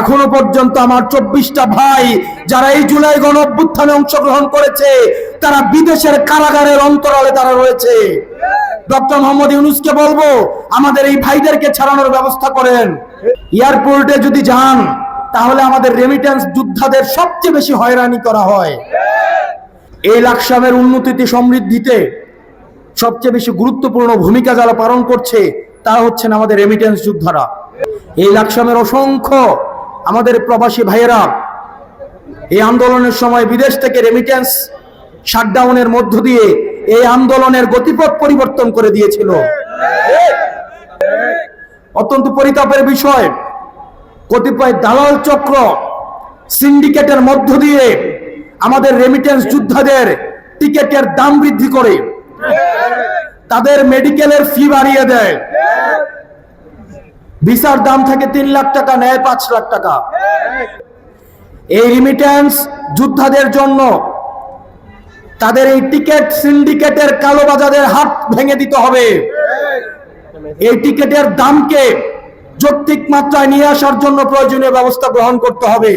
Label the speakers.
Speaker 1: এখনও পর্যন্ত আমার চব্বিশটা ভাই যারা এই জুলাই গণ অভ্যুত্থানে অংশগ্রহণ করেছে, তারা বিদেশের কারাগারের অন্তরালে তারা রয়েছে। ডক্টর মোহাম্মদ ইউনুসকে বলব, আমাদের এই ভাইদেরকে ছাড়ানোর ব্যবস্থা করেন। এয়ারপোর্টে যদি যান, তাহলে আমাদের রেমিটেন্স যোদ্ধাদের সবচেয়ে বেশি হয়রানি করা হয়। এই লাকসামের উন্নতিতে, সমৃদ্ধিতে সবচেয়ে বেশি গুরুত্বপূর্ণ ভূমিকা যারা পালন করছে, তারা হচ্ছেন আমাদের রেমিটেন্স যোদ্ধারা। এই লাকসামের অসংখ্য আমাদের প্রবাসী ভাইয়েরা, এই আন্দোলনের সময় বিদেশ থেকে রেমিটেন্স শাটডাউনের মধ্য দিয়ে এই আন্দোলনের গতিপথ পরিবর্তন করে দিয়েছিল। অত্যন্ত পরিতাপের বিষয়, কতিপয় দালাল চক্র সিন্ডিকেটের মধ্য দিয়ে আমাদের রেমিটেন্স যোদ্ধাদের টিকেটের দাম বৃদ্ধি করে, তাদের মেডিকেলের ফি বাড়িয়ে দেয়। ভিসার দাম থেকে তিন লাখ টাকা নেয় পাঁচ লাখ টাকা। এই রিমিটেন্স যোদ্ধাদের জন্য তাদের এই টিকেট সিন্ডিকেটের কালোবাজারের হাত ভেঙে দিতে হবে। এই টিকেটের দামকে যৌক্তিক মাত্রায় নিয়ে আসার জন্য প্রয়োজনীয় ব্যবস্থা গ্রহণ করতে হবে।